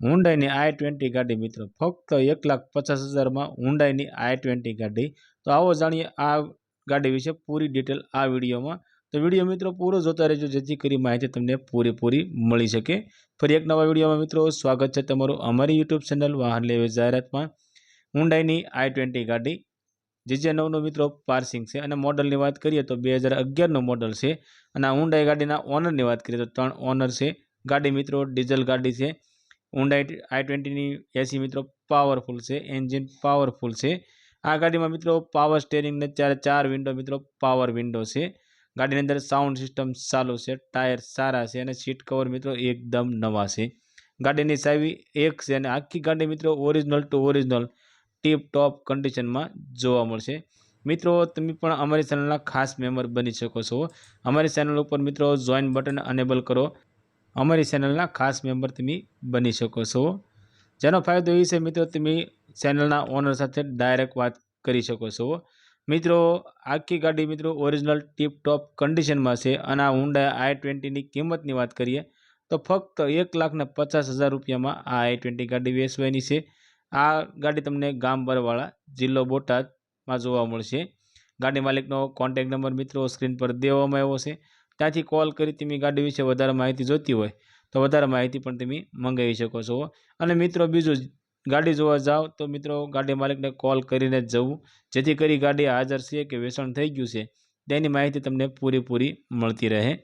હુન્ડાઈની આઈ twenty ગાડી મિત્રો, ફક્ત એક લાખ પચાસ હજારમાં હુન્ડાઈની આઈ ટ્વેન્ટી ગાડી. તો આવો જાણીએ આ ગાડી વિશે પૂરી ડિટેલ આ વિડીયોમાં. તો વીડિયો મિત્રો પૂરો જોતા રહેજો, જેથી કરી માહિતી તમને પૂરેપૂરી મળી શકે. ફરી એક નવા વિડીયોમાં મિત્રો, સ્વાગત છે તમારું અમારી યુટ્યુબ ચેનલ વાહન લેવે જાહેરાતમાં. હુન્ડાઈની આઈ ટ્વેન્ટી ગાડી જીજે નવનો મિત્રો પાર્સિંગ છે અને મોડલની વાત કરીએ તો બે હજાર અગિયારનું મોડલ છે. અને આ હુન્ડાઈ ગાડીના ઓનરની વાત કરીએ તો ત્રણ ઓનર છે. ગાડી મિત્રો, ડીઝલ ગાડી છે. હુન્ડાઈ આઈ ટ્વેન્ટીની એસી મિત્રો પાવરફુલ છે એન્જિન પાવરફુલ છે. આ ગાડીમાં મિત્રો પાવર સ્ટેરિંગ ને ચારે ચાર વિન્ડો મિત્રો પાવર વિન્ડો છે. ગાડીની અંદર સાઉન્ડ સિસ્ટમ ચાલુ છે ટાયર સારા છે અને સીટ કવર મિત્રો એકદમ નવા છે. ગાડીની ચાવી એક છે અને આખી ગાડી મિત્રો original to original tip top કન્ડિશનમાં જોવા મળશે. મિત્રો, તમે પણ અમારી ચેનલના ખાસ મેમ્બર બની શકો છો. અમારી ચેનલ ઉપર મિત્રો જોઈન બટન અનેબલ કરો. અમારી ચેનલના ખાસ મેમ્બર તમે બની શકો છો. જેનો ફાયદો એ છે મિત્રો, તમે ચેનલના ઓનર સાથે ડાયરેક્ટ વાત કરી શકો છો. મિત્રો, આખી ગાડી મિત્રો ઓરિજિનલ ટીપ ટોપ કન્ડિશનમાં છે અને આ હુંડા આઈ ટ્વેન્ટીની કિંમતની વાત કરીએ, તો ફક્ત એક લાખને પચાસ હજાર રૂપિયામાં આ આઈ ટ્વેન્ટી ગાડી વેચવાની છે. આ ગાડી તમને ગામ બરવાળા જિલ્લો બોટાદમાં જોવા મળશે. ગાડી માલિકનો કોન્ટેક નંબર મિત્રો સ્ક્રીન પર દેવામાં આવ્યો છે. ત્યાંથી કોલ કરી તમે ગાડી વિશે વધારે માહિતી જોતી હોય, તો વધારે માહિતી પણ તમે મંગાવી શકો છો. અને મિત્રો, બીજું ગાડી જોવા જાઓ તો મિત્રો, ગાડી માલિકને કોલ કરીને જ જવું, જેથી કરી ગાડી હાજર છે કે વેચાણ થઈ ગયું છે, તેની માહિતી તમને પૂરેપૂરી મળતી રહે.